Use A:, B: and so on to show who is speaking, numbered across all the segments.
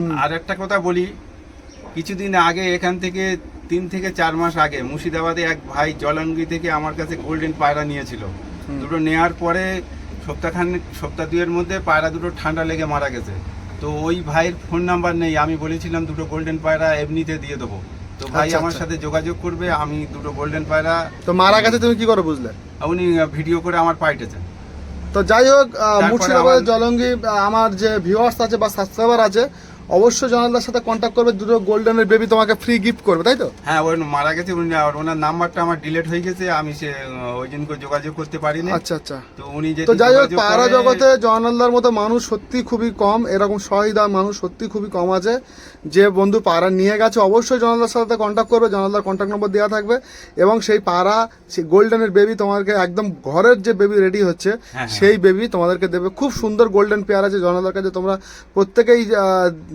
A: আর একটা কথা বলি কিছুদিন আগে এখান থেকে তিন থেকে চার মাস আগে মুর্শিদাবাদে এক ভাই জলাঙ্গি থেকে আমার কাছে গোল্ডেন পায়রা নিয়েছিল। দুটো নেওয়ার পরে সপ্তাহখান সপ্তাহ দুয়ের মধ্যে পায়রা দুটো ঠান্ডা লেগে মারা গেছে। তো ওই ভাইয়ের ফোন নাম্বার নেই আমি বলেছিলাম দুটো গোল্ডেন পায়রা এমনিতে দিয়ে দেবো। তো ভাই
B: আচ্ছা,
A: আমার
B: আচ্ছা।
A: সাথে যোগাযোগ করবে আমি দুটো গোল্ডেন পায়রা
B: তো মারা গেছে তুমি কি করে বুঝলে?
A: উনি ভিডিও করে আমার পাঠিয়েছেন
B: তো যাই হোক মুর্শিদাবাদের
A: আমার-
B: জলঙ্গি আমার যে ভিউয়ার্স আছে বা সাবস্ক্রাইবার আছে অবশ্যই জনালদার সাথে কন্ট্যাক্ট করবে দুটো গোল্ডেনের বেবি তোমাকে ফ্রি গিফট করবে তাই তো?
A: হ্যাঁ ওই মারা গেছে উনি আর ওনার নাম্বারটা আমার ডিলিট হয়ে গেছে আমি সে ওই করে যোগাযোগ করতে পারিনি।
B: আচ্ছা আচ্ছা।
A: তো উনি যে
B: তো যাই হোক পায়রা জগতে জয়নালদার মতো মানুষ সত্যি খুবই কম এরকম সহিদা মানুষ সত্যি খুবই কম আছে। যে বন্ধু পায়রা নিয়ে গেছে অবশ্যই জয়নালদার সাথে কন্ট্যাক্ট করবে জয়নালদার কন্ট্যাক্ট নম্বর দেওয়া থাকবে এবং সেই পাড়া সেই গোল্ডেনের বেবি তোমাদেরকে একদম ঘরের যে বেবি রেডি হচ্ছে
A: হ্যাঁ।
B: সেই বেবি তোমাদেরকে দেবে। খুব সুন্দর গোল্ডেন পেয়ার আছে জয়নালদার কাছে তোমরা প্রত্যেকেই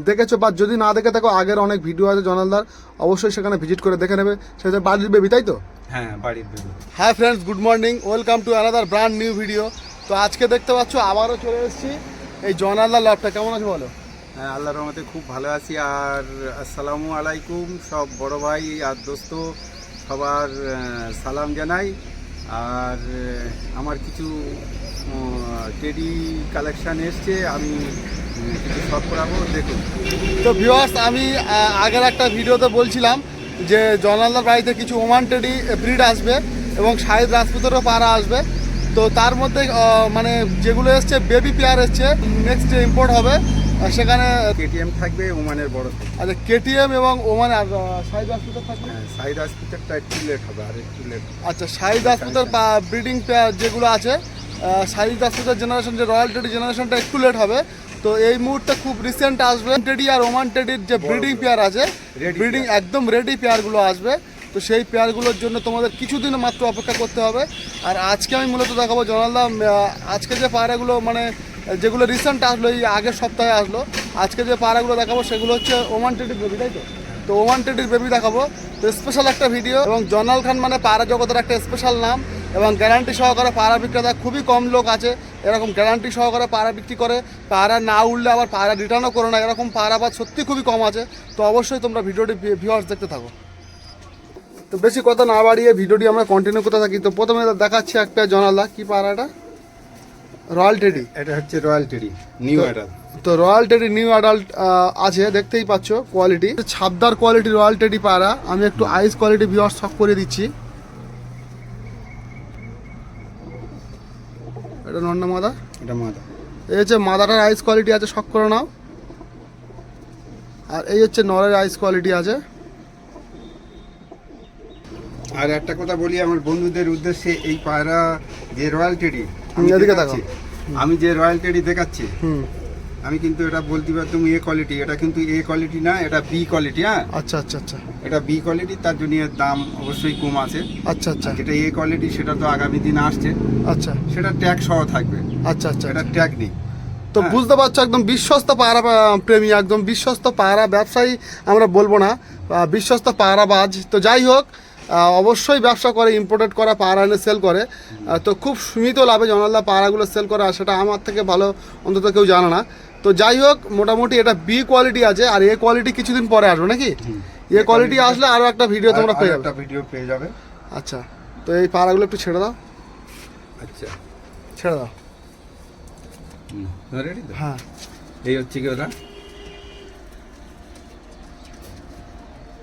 B: দেখেছ বা যদি না দেখে থাকো আগের অনেক ভিডিও আছে জনালদার অবশ্যই সেখানে ভিজিট করে দেখে নেবে। সেটা বাড়ির বেবি তাই তো?
A: হ্যাঁ বাড়ির baby
B: hi friends good morning welcome to another brand new video তো আজকে দেখতে পাচ্ছ আবারও চলে এসেছি এই জনালদার ল্যাবটা কেমন আছে বলো?
A: হ্যাঁ আল্লাহর রহমতে খুব ভালো আছি। আর আসসালামু আলাইকুম সব বড় ভাই আর দোস্ত সবার সালাম জানাই। আর আমার কিছু টেডি কালেকশন এসছে। আমি
B: তো ভিউয়ার্স আমি আগের একটা ভিডিওতে বলছিলাম যে জয়নালদার বাড়িতে কিছু ওমান টেডি ব্রিড আসবে এবং শাহিদ রাজপুতেরও পাড়া আসবে। তো তার মধ্যে মানে যেগুলো এসছে বেবি পেয়ার এসছে নেক্সট ইম্পোর্ট হবে। সেখানে
A: কেটিএম থাকবে ওমানের বড়।
B: আচ্ছা কেটিএম এবং ওমান আর শাহিদ রাজপুতের থাকবে?
A: হ্যাঁ সাইড হসপিটালটা একটু লেট হবে আর একটু লেট
B: আচ্ছা শাহিদ রাজপুতের ব্রিডিং পেয়ার যেগুলো আছে শাহিদ রাজপুতের জেনারেশন যে রয়্যাল টেডি জেনারেশনটা একটু লেট হবে। তো এই মুহূর্তে খুব রিসেন্ট আসবে। টেডি আর ওমান টেডির যে ব্রিডিং পেয়ার আছে ব্রিডিং একদম রেডি পেয়ারগুলো আসবে। তো সেই পেয়ারগুলোর জন্য তোমাদের কিছুদিন মাত্র অপেক্ষা করতে হবে। আর আজকে আমি মূলত দেখাবো জনালদা আজকে যে পায়রাগুলো মানে যেগুলো রিসেন্ট আসলো এই আগের সপ্তাহে আসলো আজকে যে পায়রাগুলো দেখাবো সেগুলো হচ্ছে ওমান টেডির বেবি তাই তো? তো ওমান টেডির বেবি দেখাবো। তো স্পেশাল একটা ভিডিও এবং জনাল খান মানে পায়রা জগতের একটা স্পেশাল নাম। এবং গ্যারান্টি সহকারে পায়রা বিক্রেতা খুবই কম লোক আছে। এরকম গ্যারান্টি সহকারে পায়রা বিক্রি করে পায়রা না উঠলে আবার পায়রা রিটার্নও করে না। এরকম পায়রাবাদ সত্যি খুবই কম আছে। তো অবশ্যই তোমরা ভিডিওটি ভিউয়ার্স দেখতে থাকো। তো বেশি কথা না বাড়িয়ে ভিডিওটি আমরা কন্টিনিউ করতে থাকি। তো প্রথমে দেখাচ্ছি একটা জনালদা কি পায়রাটা রয়্যাল টেডি
A: এটা হচ্ছে রয়্যাল টেডি নিউ অ্যাডাল
B: তো রয়্যাল টেডি নিউ অ্যাডাল্ট আছে দেখতেই পাচ্ছ কোয়ালিটি ছাপদার কোয়ালিটি রয়্যাল টেডি পায়রা আমি একটু আইস কোয়ালিটি ভিউয়ার্স সব করে দিচ্ছি। এটা নন্না মাদা?
A: এটা মাদা।
B: এই হচ্ছে মাদাটার আইস কোয়ালিটি আছে শখ করে নাও। আর এই হচ্ছে নরের আইস কোয়ালিটি আছে।
A: আর একটা কথা বলি আমার বন্ধুদের উদ্দেশ্যে এই পায়রা যে রয়্যাল টেডি আমি যে রয়্যাল টেডি দেখাচ্ছি আমি কিন্তু এটা বলতে পারতাম এ কোয়ালিটি এটা কিন্তু এ কোয়ালিটি না এটা বি কোয়ালিটি হ্যাঁ?
B: আচ্ছা আচ্ছা আচ্ছা।
A: এটা বি কোয়ালিটি তার জন্য এর দাম অবশ্যই কম আছে।
B: আচ্ছা আচ্ছা।
A: যেটা এ কোয়ালিটি সেটা তো আগামী দিন আসছে।
B: আচ্ছা।
A: সেটা ট্যাগ সহ থাকবে।
B: আচ্ছা আচ্ছা
A: এটা ট্যাগ নেই।
B: তো
A: হ্যাঁ।
B: বুঝতে পারছ একদম বিশ্বস্ত আহ, প্রেমী একদম বিশ্বস্ত পায়রা ব্যবসায়ী আমরা বলব না। বিশ্বস্ত পায়রাবাজ তো যাই হোক অবশ্যই ব্যবসা করে ইম্পোর্টেড করা পায়রা এনে সেল করে। তো খুব সীমিত লাভে জনাল্লা পায়রাগুলো সেল করে আর সেটা আমার থেকে ভালো অন্তত কেউ জানে না। তো যাই হোক মোটামুটি এটা বি কোয়ালিটি আছে আর এ কোয়ালিটি কিছুদিন পরে আসবে নাকি? এ কোয়ালিটি আসলে আরও একটা ভিডিও তোমরা পেয়ে যাবে।
A: একটা ভিডিও পেয়ে যাবে।
B: আচ্ছা তো এই পাড়াগুলো একটু ছেড়ে দাও।
A: আচ্ছা।
B: ছেড়ে দাও।
A: রেডি তো?
B: হ্যাঁ।
A: এই হচ্ছে কি ওটা?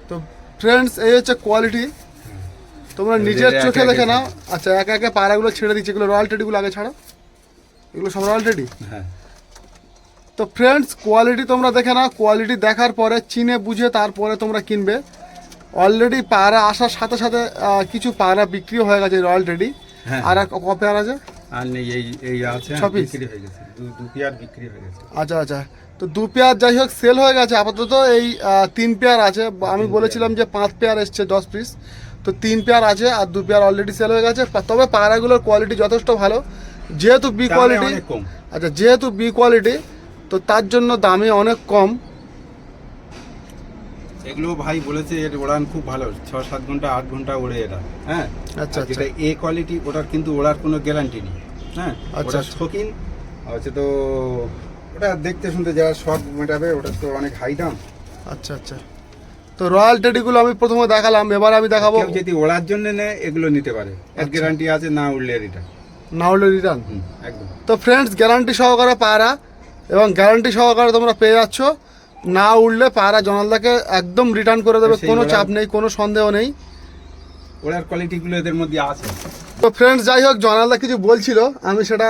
B: তো ফ্রেন্ডস এই হচ্ছে কোয়ালিটি তোমরা নিজের চোখে দেখে নাও। আচ্ছা একে একে পাড়াগুলো ছেড়ে দিচ্ছে। এগুলো রয়্যাল টেডিগুলো আগে ছাড়ো। এগুলো সব রয়্যাল টেডি
A: হ্যাঁ।
B: তো ফ্রেন্ডস কোয়ালিটি তোমরা দেখে না কোয়ালিটি দেখার পরে চিনে বুঝে তারপরে তোমরা কিনবে। অলরেডি পায়রা আসার সাথে সাথে কিছু পায়রা বিক্রি হয়ে গেছে অলরেডি
A: হ্যাঁ।
B: আর এক ক পেয়ার আছে?
A: আর নেই এই এই আছে বিক্রি হয়ে গেছে। দু দু পেয়ার বিক্রি হয়ে গেছে।
B: আচ্ছা আচ্ছা। তো দু পেয়ার যাই হোক সেল হয়ে গেছে। আপাতত এই তিন পেয়ার আছে। আমি বলেছিলাম যে পাঁচ পেয়ার এসছে দশ পিস তো তিন পেয়ার আছে আর দু পেয়ার অলরেডি সেল হয়ে গেছে। তবে পায়রাগুলোর কোয়ালিটি যথেষ্ট ভালো। যেহেতু বি কোয়ালিটি আচ্ছা যেহেতু বি কোয়ালিটি তো তার জন্য দামে অনেক কম।
A: এগুলো ভাই বলেছে এর ওড়ান খুব ভালো। ছ সাত ঘণ্টা আট ঘণ্টা ওড়ে এরা হ্যাঁ?
B: আচ্ছা,
A: যেটা এ কোয়ালিটি ওটার কিন্তু ওড়ার কোনো গ্যারান্টি নেই হ্যাঁ?
B: আচ্ছা, আচ্ছা।
A: শৌখিন হচ্ছে তো ওটা দেখতে শুনতে যারা শখ মেটাবে ওটা তো অনেক হাই দাম।
B: আচ্ছা আচ্ছা। তো রয়্যাল টেডিগুলো আমি প্রথমে দেখালাম এবার আমি দেখাবো।
A: যদি ওড়ার জন্য নেয় এগুলো নিতে পারে।
B: আচ্ছা।
A: গ্যারান্টি আছে না উঠলে এটা
B: না হলে রিটার্ন
A: একদম।
B: তো ফ্রেন্ডস গ্যারান্টি সহকারে পায়রা। এবং গ্যারান্টি সহকারে তোমরা পেয়ে যাচ্ছ। না উঠলে পায়রা জনালদাকে একদম রিটার্ন করে দেবে কোনো চাপ নেই কোনো সন্দেহ নেই।
A: ওড়ার কোয়ালিটিগুলো এদের মধ্যে আছে।
B: তো ফ্রেন্ডস যাই হোক জনালদা কিছু বলছিল আমি সেটা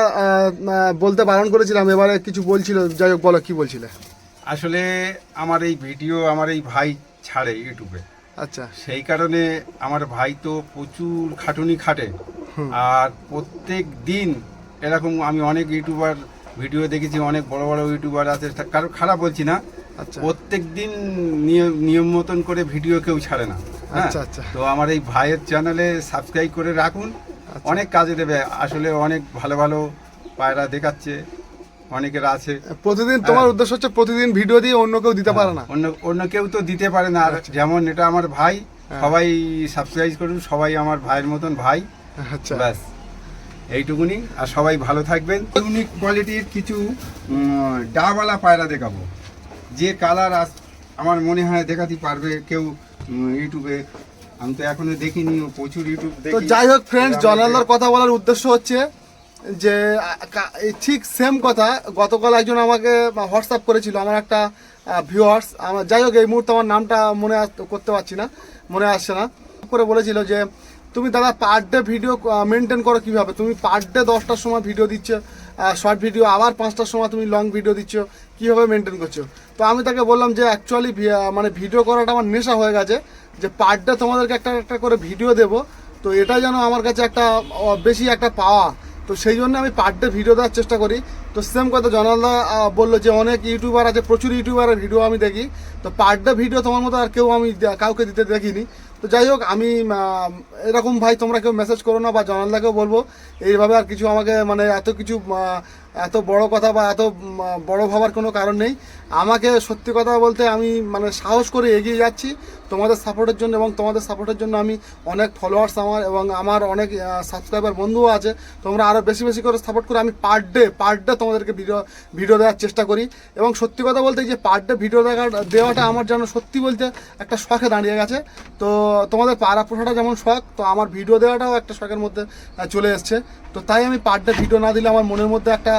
B: বলতে বারণ করেছিলাম এবারে কিছু বলছিল যাই হোক বলো কি বলছিলে?
A: আসলে আমার এই ভিডিও আমার এই ভাই ছাড়ে ইউটিউবে
B: আচ্ছা।
A: সেই কারণে আমার ভাই তো প্রচুর খাটুনি খাটে। আর প্রত্যেক দিন এরকম আমি অনেক ইউটিউবার ভিডিও দেখেছি অনেক বড় বড় ইউটিউবার আছে কারও খারাপ বলছি না।
B: আচ্ছা।
A: প্রত্যেক দিন নিয়ম নিয়ম মতন করে ভিডিও কেউ ছাড়ে না হ্যাঁ?
B: আচ্ছা, আচ্ছা।
A: তো আমার এই ভাইয়ের চ্যানেলে সাবস্ক্রাইব করে রাখুন।
B: আচ্ছা।
A: অনেক কাজে দেবে আসলে অনেক ভালো ভালো পায়রা দেখাচ্ছে অনেকের আছে।
B: প্রতিদিন তোমার উদ্দেশ্য হচ্ছে প্রতিদিন ভিডিও দিয়ে অন্য কেউ দিতে পারে না।
A: অন্য অন্য কেউ তো দিতে পারে না। আর যেমন এটা আমার ভাই
B: হ্যাঁ।
A: সবাই সাবস্ক্রাইব করুন সবাই আমার ভাইয়ের মতন ভাই।
B: আচ্ছা।
A: ব্যাস। এইটুকুনি আর সবাই ভালো থাকবেন। ইউনিক কোয়ালিটির কিছু ডাওয়ালা পায়রা দেখাবো। যে কালার আস আমার মনে হয় দেখাতে পারবে কেউ ইউটিউবে। আমি তো এখনও দেখিনি ও প্রচুর ইউটিউব
B: তো যাই হোক ফ্রেন্ডস জনালদার কথা বলার উদ্দেশ্য হচ্ছে যে ঠিক সেম কথা গতকাল একজন আমাকে হোয়াটসঅ্যাপ করেছিল আমার একটা ভিউয়ার্স আমার যাই হোক এই মুহূর্তে আমার নামটা মনে করতে পারছি না মনে আসছে না। করে বলেছিল যে তুমি দাদা পার ডে ভিডিও মেনটেন করো কীভাবে? তুমি পার ডে দশটার সময় ভিডিও দিচ্ছ শর্ট ভিডিও আবার পাঁচটার সময় তুমি লং ভিডিও দিচ্ছ, কীভাবে মেনটেন করছ? তো আমি তাকে বললাম যে অ্যাকচুয়ালি মানে ভিডিও করাটা আমার নেশা হয়ে গেছে, যে পার ডে তোমাদেরকে একটা একটা করে ভিডিও দেবো, তো এটা যেন আমার কাছে একটা বেশি একটা পাওয়া। তো সেই জন্য আমি পার ডে ভিডিও দেওয়ার চেষ্টা করি। তো সেম কথা জনালদা বলল যে অনেক ইউটিউবার আছে, প্রচুর ইউটিউবারের ভিডিও আমি দেখি। তো পার ডে ভিডিও তোমার মতো আর কেউ আমি কাউকে দিতে দেখিনি। তো যাই হোক, আমি এরকম ভাই তোমরা কেউ মেসেজ করো না বা জনালদাকেও বলব। এইভাবে আর কিছু আমাকে মানে এত কিছু এত বড় কথা বা এত বড় ভাবার কোনো কারণ নেই। আমাকে সত্যি কথা বলতে আমি মানে সাহস করে এগিয়ে যাচ্ছি তোমাদের সাপোর্টের জন্য এবং তোমাদের সাপোর্টের জন্য আমি অনেক ফলোয়ার্স আমার এবং আমার অনেক সাবস্ক্রাইবার বন্ধুও আছে। তোমরা আরও বেশি বেশি করে সাপোর্ট করে আমি পার ডে পার ডে তোমাদেরকে ভিডিও ভিডিও দেওয়ার চেষ্টা করি। এবং সত্যি কথা বলতে যে পার ডে ভিডিও দেখার দেওয়াটা আমার যেন সত্যি বলতে একটা শখে দাঁড়িয়ে গেছে। তো তোমাদের পাড়া পোষাটা যেমন শখ, তো আমার ভিডিও দেওয়াটাও একটা শখের মধ্যে চলে এসছে। তো তাই আমি পার ডে ভিডিও না দিলে আমার মনের মধ্যে একটা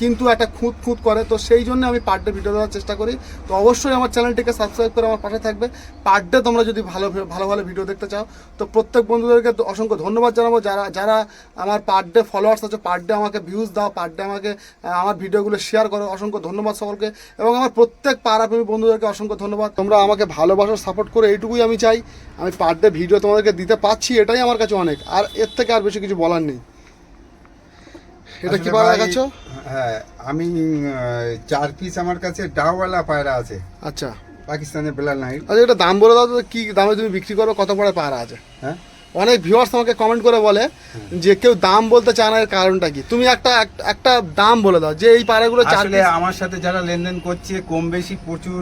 B: কিন্তু একটা খুঁত খুঁত করে। তো সেই জন্য আমি পার ডে ভিডিও দেওয়ার চেষ্টা করি। তো অবশ্যই আমার চ্যানেলটিকে সাবস্ক্রাইব করে আমার পাশে থাকবে। পার ডে তোমরা যদি ভালো ভালো ভালো ভিডিও দেখতে চাও, তো প্রত্যেক বন্ধুদেরকে অসংখ্য ধন্যবাদ জানাব। যারা যারা আমার পার ডে ফলোয়ার্স আছে পার ডে আমাকে ভিউজ দাও পার ডে আমাকে আমার ভিডিওগুলো শেয়ার করো, অসংখ্য ধন্যবাদ সকলকে। এবং আমার প্রত্যেক পাড়াপ্রেমী বন্ধুদেরকে অসংখ্য ধন্যবাদ। তোমরা আমাকে ভালোবাসার সাপোর্ট করে, এইটুকুই আমি চাই। আমি পার ডে ভিডিও তোমাদেরকে দিতে পারছি এটাই আমার কাছে অনেক। আর এর থেকে আর বেশি কিছু বলার নেই। এটা কি পায়রা দেখাচ্ছ?
A: হ্যাঁ আমি চার পিস আমার কাছে ডাওয়ালা পায়রা আছে।
B: আচ্ছা।
A: পাকিস্তানের বেলাল নাই
B: আচ্ছা এটা দাম বলে দাও তো কি দামে তুমি বিক্রি করো কত পড়ে পায়রা আছে?
A: হ্যাঁ?
B: অনেক ভিউয়ার্স আমাকে কমেন্ট করে বলে যে কেউ দাম বলতে চায় না এর কারণটা কি? তুমি একটা একটা দাম বলে দাও যে এই পাড়াগুলো
A: আসলে আমার সাথে যারা লেনদেন করছে কম বেশি প্রচুর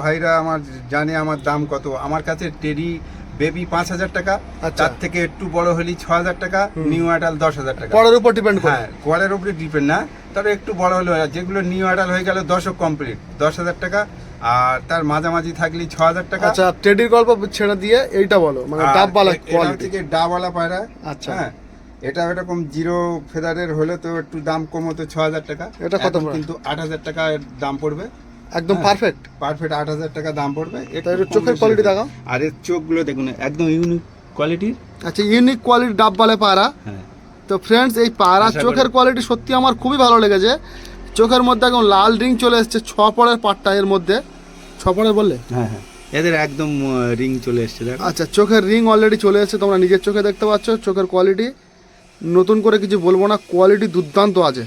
A: ভাইরা আমার জানে আমার দাম কত। আমার কাছে টেডি বেবি পাঁচ হাজার টাকা
B: আচ্ছা।
A: তার থেকে একটু বড় হলি ছ হাজার টাকা নিউ অ্যাডাল দশ হাজার টাকা।
B: পরের উপর ডিপেন্ড করে।
A: হ্যাঁ কোয়ারের উপরে ডিপেন্ড না তবে একটু বড় হলে যেগুলো নিউ অ্যাডাল হয়ে গেল দশক কমপ্লিট দশ হাজার টাকা আর তার মাঝামাঝি থাকলি ছ হাজার টাকা।
B: আচ্ছা টেডির গল্প ছেড়ে দিয়ে এইটা বলো মানে
A: এটা
B: কোয়ালিটি
A: থেকে ডাবওয়ালা পায়রা।
B: আচ্ছা।
A: হ্যাঁ এটা এরকম জিরো ফেদারের হলে তো একটু দাম কম হতো ছ হাজার টাকা।
B: এটা কত
A: কিন্তু আট হাজার টাকা দাম পড়বে।
B: একদম
A: হ্যাঁ।
B: পারফেক্ট
A: পারফেক্ট আট হাজার টাকা দাম পড়বে। একটু
B: চোখের quality দেখাও।
A: আর এর চোখগুলো দেখুন একদম ইউনিক কোয়ালিটির
B: আচ্ছা ইউনিক কোয়ালিটি ডাববালে পায়রা।
A: হ্যাঁ।
B: তো ফ্রেন্ডস এই পায়রা চোখের কোয়ালিটি সত্যি আমার খুবই ভালো লেগেছে। চোখের মধ্যে একদম লাল রিং চলে এসছে ছ পরের পাটটা এর মধ্যে। ছ পরের বললে?
A: হ্যাঁ হ্যাঁ। এদের একদম রিং চলে এসছে দেখো।
B: আচ্ছা চোখের রিং অলরেডি চলে এসেছে তোমরা নিজের চোখে দেখতে পাচ্ছ চোখের কোয়ালিটি নতুন করে কিছু বলব না কোয়ালিটি দুর্দান্ত আছে।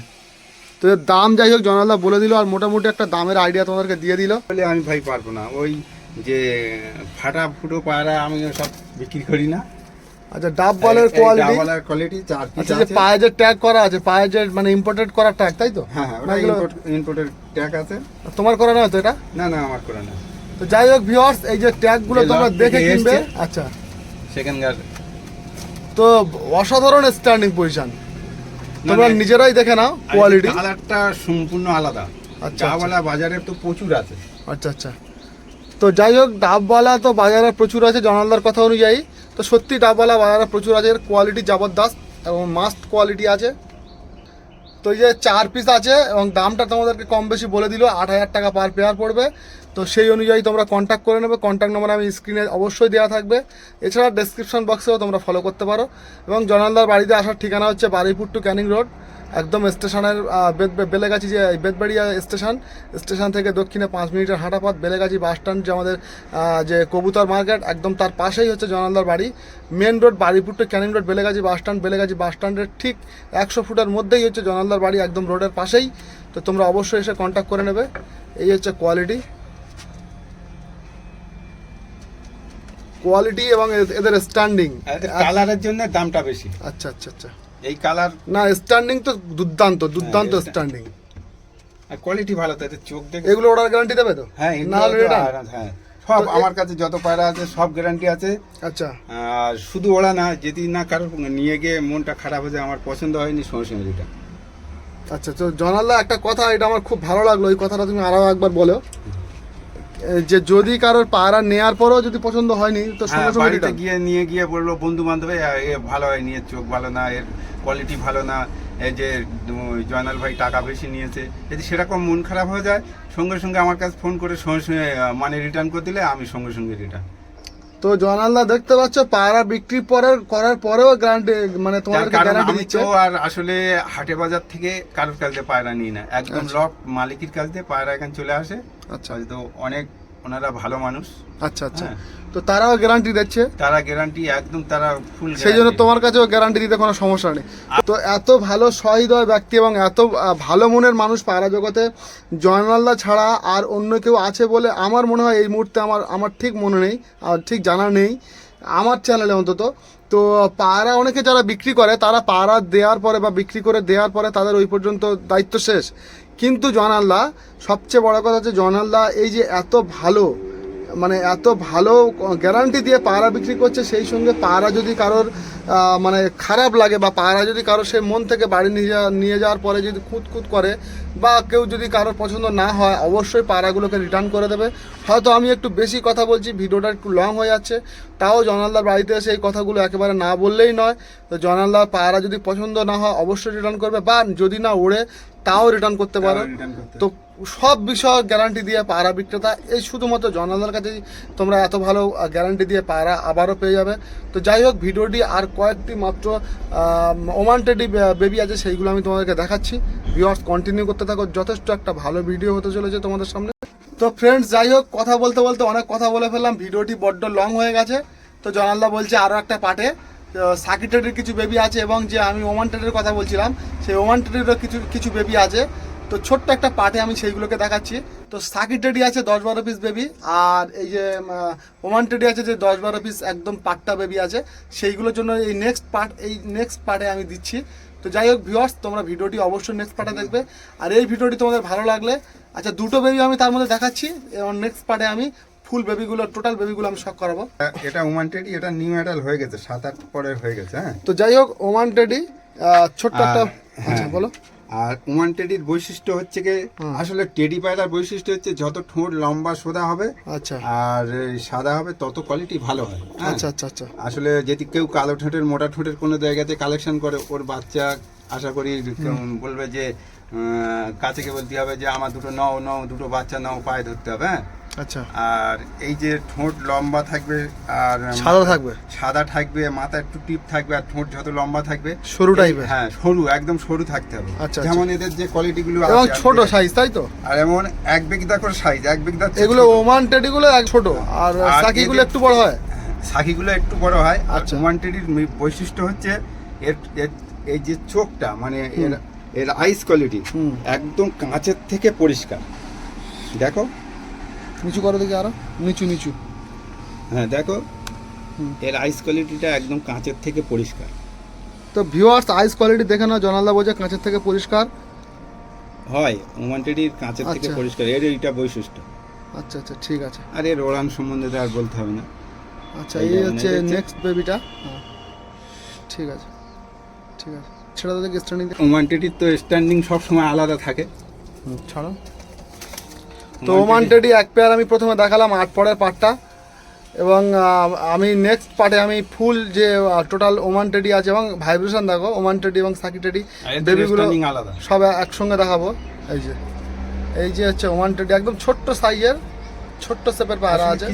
B: তো এর দাম যাই হোক জনালদা বলে দিল আর মোটামুটি একটা দামের আইডিয়া তোমাদেরকে দিয়ে দিল।
A: বলে আমি ভাই পারব না। ওই যে ফাটা ফুটো পায়রা আমি সব বিক্রি করি না।
B: আচ্ছা ডাব বলের কোয়ালিটি
A: ডাবওয়ালার কোয়ালিটি চার পিস
B: আচ্ছা
A: আছে।
B: পায়ে যে ট্যাগ করা আছে পায়ে যে মানে ইম্পোর্টেড করা ট্যাগ তাই তো?
A: হ্যাঁ হ্যাঁ
B: না,
A: ওটা
B: এগুলো-
A: ইম্পোর্টের ট্যাগ আছে।
B: তোমার করা নয় তো এটা?
A: না না আমার করে না
B: তো যাই হোক ভিউয়ার্স এই যে ট্যাগগুলো তোমরা দেখে কিনবে। আচ্ছা।
A: সেখানকার
B: তো অসাধারণ স্ট্যান্ডিং পজিশন তোমরা নিজেরাই দেখে নাও কোয়ালিটি
A: কালারটা সম্পূর্ণ আলাদা।
B: আচ্ছা,
A: চাওয়ালা বাজারে তো প্রচুর আছে।
B: আচ্ছা আচ্ছা। তো যাই হোক ডাবওয়ালা তো বাজারে প্রচুর আছে জনালদার কথা অনুযায়ী। তো সত্যি ডাবওয়ালা বানানা প্রচুর আছে, এর কোয়ালিটি জবরদস্ত এবং মাস্ট কোয়ালিটি আছে। তো এই যে চার পিস আছে এবং দামটা তোমাদেরকে কম বেশি বলে দিল, আট হাজার টাকা পার পেয়ার পড়বে। তো সেই অনুযায়ী তোমরা কন্ট্যাক্ট করে নেবে কন্ট্যাক্ট নম্বর আমি স্ক্রিনে অবশ্যই দেওয়া থাকবে। এছাড়া ডেসক্রিপশন বক্সেও তোমরা ফলো করতে পারো। এবং জনালদার বাড়িতে আসার ঠিকানা হচ্ছে বারুইপুর টু ক্যানিং রোড একদম স্টেশনের বেলেগাছি যে বেদবাড়িয়া স্টেশন স্টেশন থেকে দক্ষিণে পাঁচ মিনিটের হাঁটা পথ বেলেগাছি বাস স্ট্যান্ড যে আমাদের যে কবুতর মার্কেট একদম তার পাশেই হচ্ছে জনালদার বাড়ি। Main road Baripur to Canning road Belegachhi bus stand Belegachhi bus স্ট্যান্ডের ঠিক একশো ফুটের মধ্যেই হচ্ছে জনালদার বাড়ি একদম রোডের পাশেই। তো তোমরা অবশ্যই এসে কন্ট্যাক্ট করে নেবে। এই হচ্ছে কোয়ালিটি কোয়ালিটি এবং এদের স্ট্যান্ডিং
A: কালারের জন্য দামটা বেশি।
B: আচ্ছা আচ্ছা আচ্ছা।
A: এই কালার
B: না স্ট্যান্ডিং তো দুর্দান্ত দুর্দান্ত স্ট্যান্ডিং
A: কোয়ালিটি ভালো তাদের চোখ দেখে
B: এগুলো অর্ডার গ্যারান্টি দেবে তো?
A: হ্যাঁ
B: না হলে
A: তো? আর- হ্যাঁ সব আমার কাছে যত পায়রা আছে সব গ্যারান্টি আছে।
B: আচ্ছা।
A: আর শুধু ওরা না যদি না কারোর নিয়ে গিয়ে মনটা খারাপ হয়ে যায় আমার পছন্দ হয়নি সঙ্গে
B: আচ্ছা তো জনাল্লা একটা কথা এটা আমার খুব ভালো লাগল এই কথাটা তুমি আরও একবার বলো। যে যদি কারোর পাড়া নেয়ার পরেও যদি পছন্দ হয়নি তো
A: হ্যাঁ,
B: সঙ্গে সঙ্গে
A: বাড়িতে গিয়ে নিয়ে গিয়ে বলল বন্ধু বান্ধবে এ ভালো হয়নি এর চোখ ভালো না এর কোয়ালিটি ভালো না এই যে জয়নাল ভাই টাকা বেশি নিয়েছে। যদি সেরকম মন খারাপ হয়ে যায় সঙ্গে সঙ্গে আমার কাছে ফোন করে সঙ্গে সঙ্গে মানে রিটার্ন করে দিলে আমি সঙ্গে সঙ্গে রিটার্ন
B: তো জনাল্লা দেখতে পাচ্ছ পায়রা বিক্রি করার করার পরেও গ্যারান্টি মানে
A: তোমার
B: গ্যারান্টি দিচ্ছে।
A: আর আসলে হাটে বাজার থেকে কারোর কাছ দিয়ে পায়রা নিই না। একদম
B: আচ্ছা।
A: লক মালিকের কাছ দিয়ে পায়রা এখানে চলে আসে।
B: আচ্ছা।
A: তো অনেক ওনারা ভালো মানুষ।
B: আচ্ছা আচ্ছা।
A: হ্যাঁ।
B: তো তারাও গ্যারান্টি দিচ্ছে?
A: তারা গ্যারান্টি একদম তারা ফুল
B: সেই জন্য তোমার কাছেও গ্যারান্টি দিতে কোনো সমস্যা নেই। তো এত ভালো সহৃদয় ব্যক্তি এবং এত ভালো মনের মানুষ পায়রা জগতে জয়নাল্লা ছাড়া আর অন্য কেউ আছে বলে আমার মনে হয় এই মুহূর্তে আমার আমার ঠিক মনে নেই আর ঠিক জানা নেই আমার চ্যানেলে অন্তত। তো পায়রা অনেকে যারা বিক্রি করে তারা পায়রা দেওয়ার পরে বা বিক্রি করে দেওয়ার পরে তাদের ওই পর্যন্ত দায়িত্ব শেষ। কিন্তু জয়নাল্লা সবচেয়ে বড় কথা হচ্ছে জয়নাল্লা এই যে এত ভালো মানে এত ভালো গ্যারান্টি দিয়ে পায়রা বিক্রি করছে, সেই সঙ্গে পায়রা যদি কারোর মানে খারাপ লাগে বা পায়রা যদি কারোর সে মন থেকে বাড়ি নিয়ে নিয়ে যাওয়ার পরে যদি খুঁত খুঁত করে বা কেউ যদি কারোর পছন্দ না হয়, অবশ্যই পায়রাগুলোকে রিটার্ন করে দেবে। হয়তো আমি একটু বেশি কথা বলছি, ভিডিওটা একটু লং হয়ে যাচ্ছে, তাও জনালদার বাড়িতে এসে এই কথাগুলো একেবারে না বললেই নয়। তো জনালদার পায়রা যদি পছন্দ না হয়, অবশ্যই রিটার্ন করবে বা যদি না ওড়ে তাও রিটার্ন করতে পারো। তো সব বিষয় গ্যারান্টি দিয়ে পায়রা বিক্রেতা এই শুধুমাত্র জনালদার কাছেই তোমরা এত ভালো গ্যারান্টি দিয়ে পায়রা আবারও পেয়ে যাবে। তো যাই হোক ভিডিওটি আর কয়েকটি মাত্র ওমান টেডি বেবি আছে সেইগুলো আমি তোমাদেরকে দেখাচ্ছি। ভিউয়ার্স কন্টিনিউ করতে থাকো। যথেষ্ট একটা ভালো ভিডিও হতে চলেছে তোমাদের সামনে। তো ফ্রেন্ডস যাই হোক কথা বলতে বলতে অনেক কথা বলে ফেললাম। ভিডিওটি বড্ড লং হয়ে গেছে। তো জনালদা বলছে আরও একটা পার্টে। সাকিটেডের কিছু বেবি আছে এবং যে আমি ওমান টেডের কথা বলছিলাম, সেই ওমান টেডেরও কিছু কিছু বেবি আছে। তো ছোট্ট একটা পার্টে আমি সেইগুলোকে দেখাচ্ছি। তো সাকিট টেডি আছে দশ বারো পিস বেবি আর এই যে ওমান টেডি আছে যে দশ বারো পিস একদম পাট্টা বেবি আছে। সেইগুলোর জন্য এই নেক্সট পার্ট এই নেক্সট পার্টে আমি দিচ্ছি। তো যাই হোক ভিউয়ার্স তোমরা ভিডিওটি অবশ্যই নেক্সট পার্টে দেখবে। আর এই ভিডিওটি তোমাদের ভালো লাগলে আচ্ছা দুটো বেবি আমি তার মধ্যে দেখাচ্ছি। এবং নেক্সট পার্টে আমি ফুল বেবিগুলো টোটাল বেবিগুলো আমি শখ করাবো।
A: এটা উমান টেডি এটা নিউ অ্যাডাল হয়ে গেছে সাত আট পরে হয়ে গেছে হ্যাঁ।
B: তো যাই হোক ওমান টেডি ছোট্ট একটা আচ্ছা
A: হ্যাঁ।
B: বলো।
A: আর উমান টেডির বৈশিষ্ট্য হচ্ছে কি আসলে টেডি পায়রার বৈশিষ্ট্য হচ্ছে যত ঠোঁট লম্বা সোদা হবে
B: আচ্ছা।
A: আর সাদা হবে তত কোয়ালিটি ভালো হয় হ্যাঁ?
B: আচ্ছা আচ্ছা আচ্ছা।
A: আসলে যদি কেউ কালো ঠোঁটের মোটা ঠোঁটের কোনো জায়গাতে কালেকশন করে ওর বাচ্চা আশা করি বলবে যে কাছেকে বলতে হবে যে আমার দুটো নাও নাও দুটো বাচ্চা নাও পায়ে ধরতে হবে হ্যাঁ।
B: আচ্ছা।
A: আর এই যে ঠোঁট লম্বা থাকবে আর
B: সাদা থাকবে?
A: সাদা থাকবে মাথা একটু টিপ থাকবে আর ঠোঁট যত লম্বা থাকবে
B: সরু টাইপের
A: হ্যাঁ সরু একদম সরু থাকতে হবে।
B: আচ্ছা,
A: যেমন এদের যে কোয়ালিটি গুলো
B: এবং ছোট সাইজ তাই তো?
A: আর এমন এক বিঘা করে সাইজ এক বিঘা
B: এগুলো ওমান টেডিগুলো এক ছোট আর সাকিগুলো একটু বড় হয়?
A: সাকিগুলো একটু বড় হয় আর
B: ওমান
A: টেডির বৈশিষ্ট্য হচ্ছে এর এই যে চোখটা মানে এর এর আইস কোয়ালিটি। একদম কাঁচের থেকে পরিষ্কার। দেখো
B: নিচু করো দেখি আরও। নিচু নিচু।
A: হ্যাঁ দেখো। এর আইস কোয়ালিটিটা একদম কাঁচের থেকে পরিষ্কার।
B: তো ভিউয়ার্স আইস কোয়ালিটি দেখে নাও জনালদা বোঝা কাঁচের থেকে পরিষ্কার।
A: হয় ওয়ান্টেডির কাঁচের থেকে
B: আচ্ছা।
A: পরিষ্কার। এর এইটা বৈশিষ্ট্য।
B: আচ্ছা আচ্ছা ঠিক আছে।
A: আর এর ওড়ান সম্বন্ধে তো আর বলতে হবে না।
B: আচ্ছা
A: এই
B: হচ্ছে নেক্সট বেবিটা হ্যাঁ ঠিক আছে। ঠিক আছে। ছেড়ে দাও দেখি স্ট্যান্ডিং
A: ওমানটেটির তো স্ট্যান্ডিং সবসময় আলাদা থাকে।
B: ছাড়ো। তো ওমান টেডি এক পেয়ার আমি প্রথমে দেখালাম আট পরের পাটটা। এবং আমি নেক্সট পার্টে আমি ফুল যে টোটাল ওমান টেডি আছে এবং ভাইব্রেশন দেখো ওমান টেডি এবং সাকি টেডি বেবিগুলো সব একসঙ্গে দেখাবো। এই যে এই যে হচ্ছে ওমান টেডি একদম ছোট্ট সাইজের ছোট্ট সেপের পায়রা আছে।